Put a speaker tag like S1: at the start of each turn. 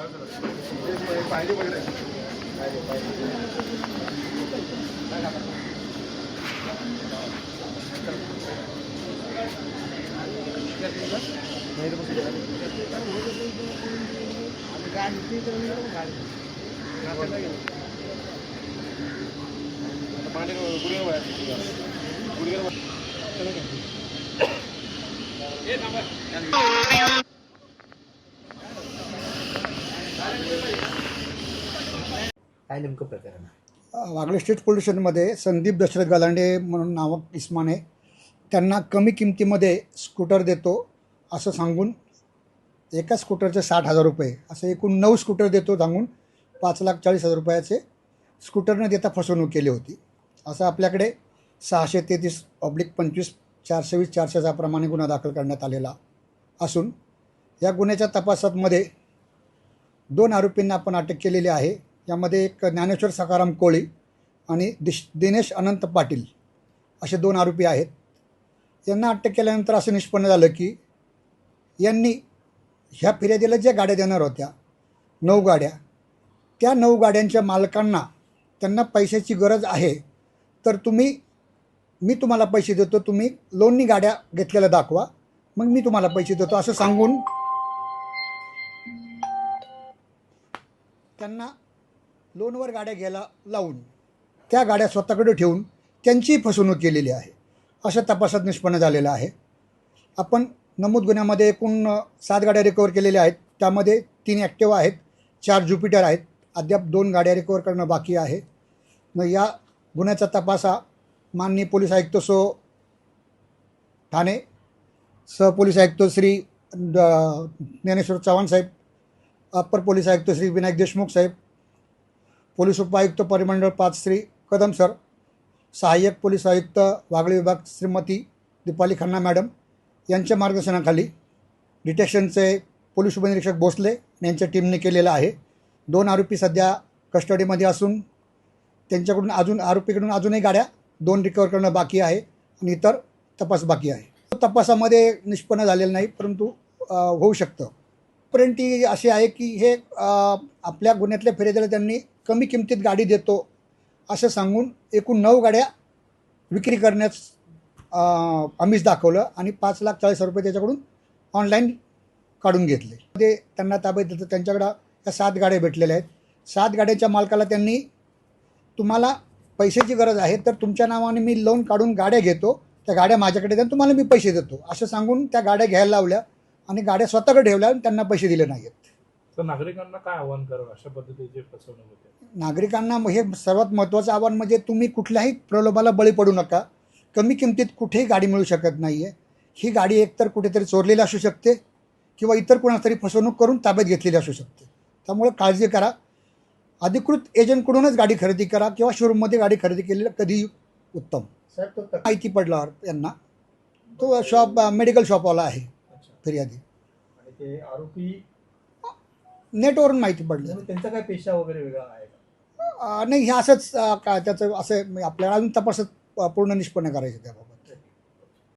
S1: Ini apa? Ini apa? काय नेमकं प्रकरण आहे?
S2: वागळे स्टेट पोल्युशनमध्ये संदीप दशरथ गलांडे म्हणून नावक इस्माने त्यांना कमी किमतीमध्ये स्कूटर देतो असं सांगून एका स्कूटरचे साठ हजार रुपये असं एकूण नऊ स्कूटर देतो सांगून पाच लाख चाळीस हजार रुपयाचे स्कूटरनं देता फसवणूक केली होती. असं आपल्याकडे सहाशे तेहतीस ऑब्लिक पंचवीस चारशे वीस चारशेचा प्रमाणे गुन्हा दाखल करण्यात आलेला असून या गुन्ह्याच्या तपासामध्ये दोन आरोपींना आपण अटक केलेली आहे. यामध्ये एक ज्ञानेश्वर सकाराम कोळी आणि दिश दिनेश अनंत पाटील असे दोन आरोपी आहेत. यांना अटक केल्यानंतर असं निष्पन्न झालं की यांनी ह्या फिर्यादीला ज्या गाड्या देणार होत्या नऊ गाड्या त्या नऊ गाड्यांच्या मालकांना त्यांना पैशाची गरज आहे तर तुम्ही मी तुम्हाला पैसे देतो तुम्ही लोननी गाड्या घेतलेल्या दाखवा मग मी तुम्हाला पैसे देतो असं सांगून त्यांना लोनवर गाड्या घ्यायला लावून त्या गाड्या स्वतःकडे ठेवून त्यांचीही फसवणूक केलेली आहे. अशा तपासात निष्पन्न झालेलं आहे. आपण नमूद गुन्ह्यामध्ये एकूण सात गाड्या रिकवर केलेल्या आहेत. त्यामध्ये तीन ॲक्टिवा आहेत चार ज्युपिटर आहेत. अद्याप दोन गाड्या रिकवर करणं बाकी आहे. मग या गुन्ह्याचा तपास हा माननीय पोलीस आयुक्त सो ठाणे सहपोलीस आयुक्त श्री ज्ञानेश्वर चव्हाण साहेब अप्पर पोलीस आयुक्त श्री विनायक देशमुख साहेब पोलीस उपायुक्त परिमंडळ पाच श्री कदम सर सहाय्यक पोलीस आयुक्त वागळे विभाग श्रीमती दीपाली खन्ना मॅडम यांच्या मार्गदर्शनाखाली डिटेक्शनचे पोलीस उपनिरीक्षक भोसले यांच्या टीमने केलेलं आहे. दोन आरोपी सध्या कस्टडीमध्ये असून त्यांच्याकडून अजून आरोपीकडून अजूनही गाड्या दोन रिकवर करणं बाकी आहे आणि इतर तपास बाकी आहे. तपासामध्ये निष्पन्न झालेलं नाही परंतु होऊ शकतं. पर्यंत ती अशी आहे की हे आपल्या गुन्ह्यातल्या फिर्यादीला त्यांनी कमी किमतीत गाडी देतो असं सांगून एकूण नऊ गाड्या विक्री करण्यास आम्हीच दाखवलं आणि पाच लाख चाळीस हजार रुपये त्याच्याकडून ऑनलाईन काढून घेतले. ते त्यांना ताब्यात देतं त्यांच्याकडं या सात गाड्या भेटलेल्या आहेत. सात गाड्याच्या मालकाला त्यांनी तुम्हाला पैशाची गरज आहे तर तुमच्या नावाने मी लोन काढून गाड्या घेतो. त्या गाड्या माझ्याकडे द्या तुम्हाला मी पैसे देतो. असं सांगून त्या गाड्या घ्यायला लावल्या. आणि गाड्या स्वतःकडे ठेवल्या आणि त्यांना पैसे दिले नाहीत.
S3: तर नागरिकांना काय आव्हान करावं? अशा पद्धतीची फसवणूक होते.
S2: नागरिकांना हे सर्वात महत्त्वाचं आव्हान म्हणजे तुम्ही कुठल्याही प्रलोभाला बळी पडू नका. कमी किमतीत कुठेही गाडी मिळू शकत नाही आहे ही गाडी एकतर कुठेतरी चोरलेली असू शकते किंवा इतर कोणाला तरी फसवणूक करून ताब्यात घेतलेली असू शकते. त्यामुळे काळजी करा. अधिकृत एजंटकडूनच गाडी खरेदी करा किंवा शोरूममध्ये गाडी खरेदी केलेलं कधीही उत्तम.
S1: साहेब तो तक-
S2: माहिती पडल्यावर यांना. तो शॉप मेडिकल शॉपवाला आहे. फिर्यादी
S1: आणि ते आरोपी
S2: नेटवरून माहिती पडली.
S1: म्हणून त्यांचा काय पेशा वगैरे वेगळा आहे का?
S2: नाही हे असंच काय त्याचं असं म्हणजे आपल्याला अजून तपासात पूर्ण निष्पन्न करायचं त्या